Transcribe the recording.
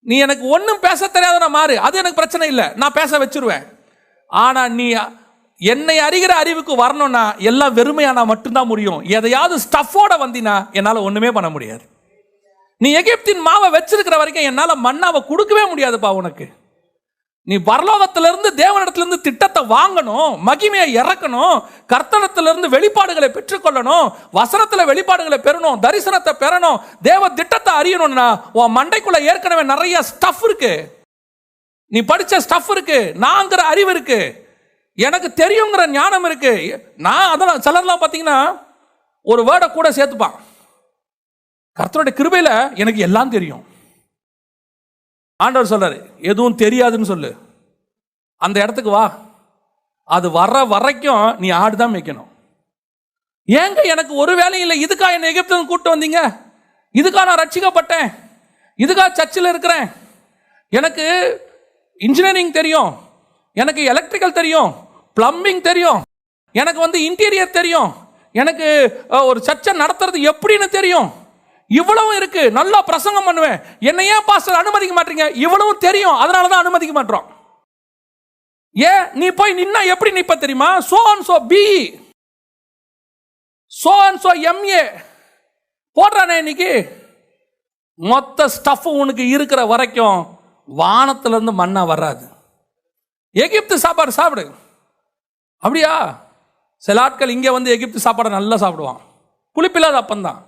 நீ எனக்கு ஒன்றும் பேச தெரியாத நான் மாறு. அது எனக்கு பிரச்சனை இல்லை. நான் பேச வச்சிருவேன். ஆனால் நீ என்னை அறிகிற அறிவுக்கு வரணும்னா எல்லாம் வெறுமையானா மட்டும்தான் முடியும். எதையாவது ஸ்டஃபோட வந்தினா என்னால் ஒன்றுமே பண்ண முடியாது. நீ எகிப்தின் மாவை வச்சிருக்கிற வரைக்கும் என்னால் மண்ணாவை கொடுக்கவே முடியாதுப்பா உனக்கு. நீ பரலோகத்திலிருந்து தேவனிடத்திலிருந்து வாங்கணும் மகிமையை இறக்கணும் கர்த்தனத்திலிருந்து வெளிப்பாடுகளை பெற்றுக்கொள்ளணும் வசனத்தில் வெளிப்பாடுகளை பெறணும் தரிசனத்தை பெறணும் தேவ திட்டத்தை அறியணும்னா உன் மண்டைக்குள்ள ஏற்கனவே நிறைய ஸ்டஃப் இருக்கு. நீ படிச்ச ஸ்டஃப் இருக்கு நாங்கிற அறிவு இருக்கு. எனக்கு தெரியுங்கிற ஞானம் இருக்கு. நான் அதெல்லாம் சிலர்லாம் பார்த்தீங்கன்னா ஒரு வேர்டை கூட சேர்த்துப்பான். கர்த்தருடைய கிருபையில் எனக்கு எல்லாம் தெரியும். ஆண்டவர் சொல்றாரு எதுவும் தெரியாதுன்னு சொல்லு. அந்த இடத்துக்கு வா. அது வர்ற வரைக்கும் நீ ஆடு தான் மேய்க்கணும். ஏங்க எனக்கு ஒரு வேலையும் இல்லை. இதுக்கா என்னை எகிப்துல கூப்பிட்டு வந்தீங்க? இதுக்கா நான் ரட்சிக்கப்பட்டேன். இதுக்கா சர்ச்சில் இருக்கிறேன். எனக்கு இன்ஜினியரிங் தெரியும். எனக்கு எலக்ட்ரிக்கல் தெரியும். பிளம்பிங் தெரியும். எனக்கு வந்து இன்டீரியர் தெரியும். எனக்கு ஒரு சர்ச்சை நடத்துறது எப்படின்னு தெரியும். இவ்வளவும் இருக்கு. நல்லா பிரசங்கம் பண்ணுவேன். என்னையே ஏன் பாஸ்டர் அனுமதிக்க மாட்டீங்க? இவ்வளவும் தெரியும். அதனால தான் அனுமதிக்க மாட்டோம். ஏன்? நீ போய் நின்னா எப்படி நிப்ப தெரியுமா? So and so B so and so MA போடுறானே இன்னைக்கு. மொத்த ஸ்டஃப் உனக்கு இருக்கிற வரைக்கும் வானத்துல இருந்து மண்ணா வராது. எகிப்து சாப்பாடு சாப்பிடு. அப்படியா? சில ஆட்கள் இங்கே வந்து எகிப்து சாப்பாடை நல்லா சாப்பிடுவான். புளிப்பில்லாத அப்பந்தான்.